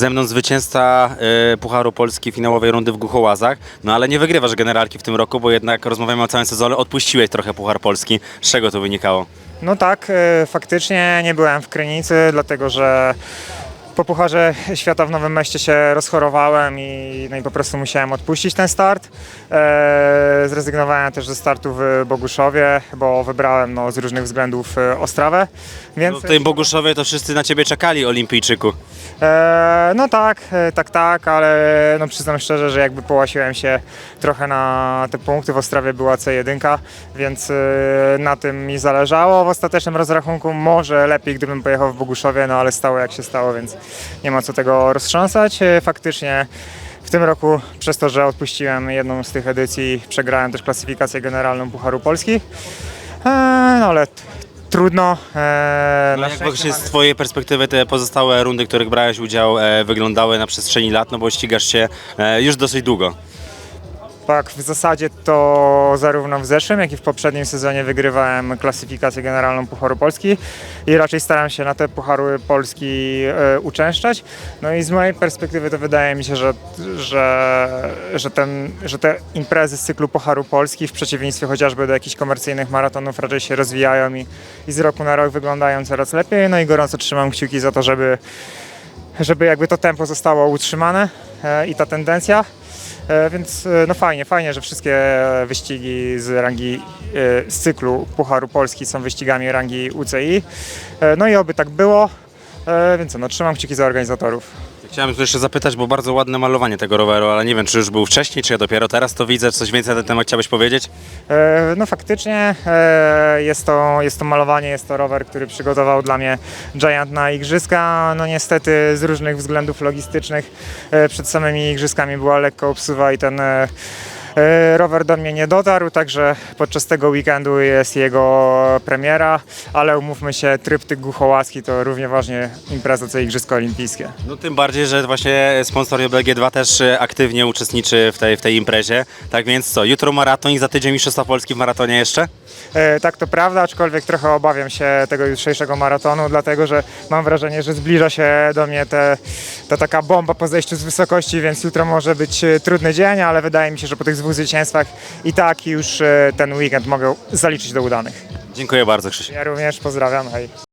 Ze mną zwycięzca y, Pucharu Polski finałowej rundy w Głuchołazach, no ale nie wygrywasz generalki w tym roku, bo jednak rozmawiamy o całym sezonie, odpuściłeś trochę Puchar Polski. Z czego to wynikało? No tak, e, faktycznie nie byłem w Krynicy, dlatego że po Pucharze Świata w Nowym Mieście się rozchorowałem i, no i po prostu musiałem odpuścić ten start. E, zrezygnowałem też ze startu w Boguszowie, bo wybrałem no, z różnych względów e, Ostrawę. Więc, No, w tym Boguszowie to wszyscy na ciebie czekali, olimpijczyku. E, no tak, e, tak, tak, ale no przyznam szczerze, że jakby połasiłem się trochę na te punkty. W Ostrawie była C1, więc e, na tym mi zależało. W ostatecznym rozrachunku może lepiej, gdybym pojechał w Boguszowie, no ale stało jak się stało, więc nie ma co tego roztrząsać. Faktycznie w tym roku, przez to, że odpuściłem jedną z tych edycji, przegrałem też klasyfikację generalną Pucharu Polski. E, no ale trudno. E, No jak właśnie z twojej perspektywy te pozostałe rundy, w których brałeś udział, e, wyglądały na przestrzeni lat, no bo ścigasz się e, już dosyć długo. Tak, w zasadzie to zarówno w zeszłym, jak i w poprzednim sezonie wygrywałem klasyfikację generalną Pucharu Polski i raczej staram się na te Puchary Polski e, uczęszczać. No i z mojej perspektywy to wydaje mi się, że, że, że, ten, że te imprezy z cyklu Pucharu Polski w przeciwieństwie chociażby do jakichś komercyjnych maratonów raczej się rozwijają i, i z roku na rok wyglądają coraz lepiej. No i gorąco trzymam kciuki za to, żeby, żeby jakby to tempo zostało utrzymane e, i ta tendencja. E, Więc e, no fajnie, fajnie, że wszystkie wyścigi z rangi, e, z cyklu Pucharu Polski są wyścigami rangi UCI. No i oby tak było, więc no trzymam kciuki za organizatorów. Chciałem tu jeszcze zapytać, bo bardzo ładne malowanie tego roweru, ale nie wiem, czy już był wcześniej, czy ja dopiero teraz to widzę. Coś więcej na ten temat chciałbyś powiedzieć? E, No faktycznie e, jest to, jest to malowanie, jest to rower, który przygotował dla mnie Giant na igrzyska. No niestety z różnych względów logistycznych e, przed samymi igrzyskami była lekko obsuwa i ten e, rower do mnie nie dotarł, także podczas tego weekendu jest jego premiera, ale umówmy się, tryptyk Głuchołaski to równie ważnie impreza co Igrzyska Olimpijskie. No tym bardziej, że właśnie sponsor JBG2 też e, aktywnie uczestniczy w tej, w tej imprezie. Tak więc co, jutro maraton i za tydzień Mistrzostwa Polski w maratonie jeszcze? E, tak, to prawda, aczkolwiek trochę obawiam się tego jutrzejszego maratonu, dlatego że mam wrażenie, że zbliża się do mnie te, ta taka bomba po zejściu z wysokości, więc jutro może być e, trudny dzień, ale wydaje mi się, że po tych dwóch zwycięstwach i tak już e, ten weekend mogę zaliczyć do udanych. Dziękuję bardzo Krzysiu. Ja również pozdrawiam, hej.